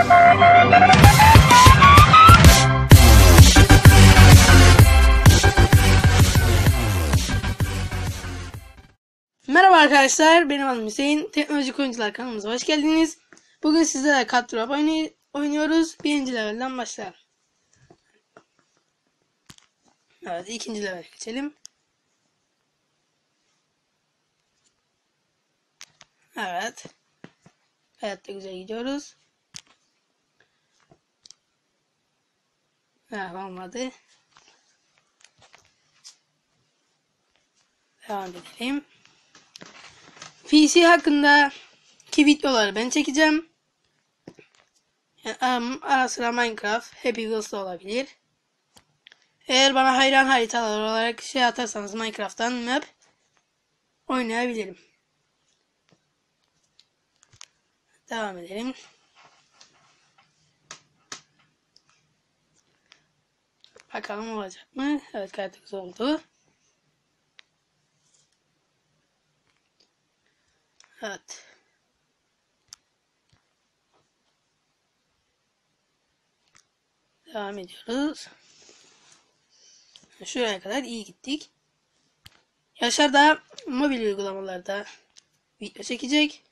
Merhaba arkadaşlar, benim adım Hüseyin. Teknolojik Oyuncular kanalımıza hoş geldiniz. Bugün sizlerle Cut Drop oynuyoruz. Birinci levelden başlayalım. Evet, ikinci level geçelim. Evet. De güzel gidiyoruz. Evet, olmadı. Devam edelim. PC hakkındaki videoları ben çekeceğim. Yani ara sıra Minecraft, Happy Wheels da olabilir. Eğer bana hayran haritalar olarak şey atarsanız Minecraft'tan map oynayabilirim. Devam edelim. Bakalım olacak mı? Evet gayet oldu. Evet. Devam ediyoruz. Şuraya kadar iyi gittik. Yaşar da mobil uygulamalarda video çekecek.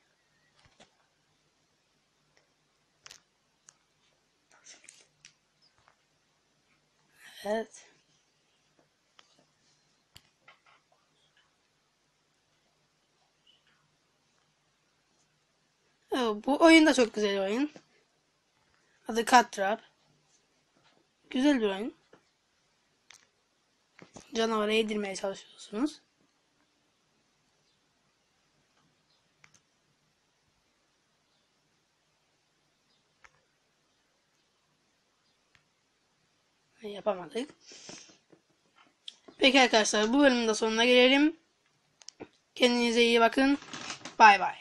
Evet. Bu oyun da çok güzel oyun. Adı Cut Trap. Güzel bir oyun. Canavara yedirmeye çalışıyorsunuz. Yapamadık. Peki arkadaşlar bu bölümün de sonuna gelelim. Kendinize iyi bakın. Bay bay.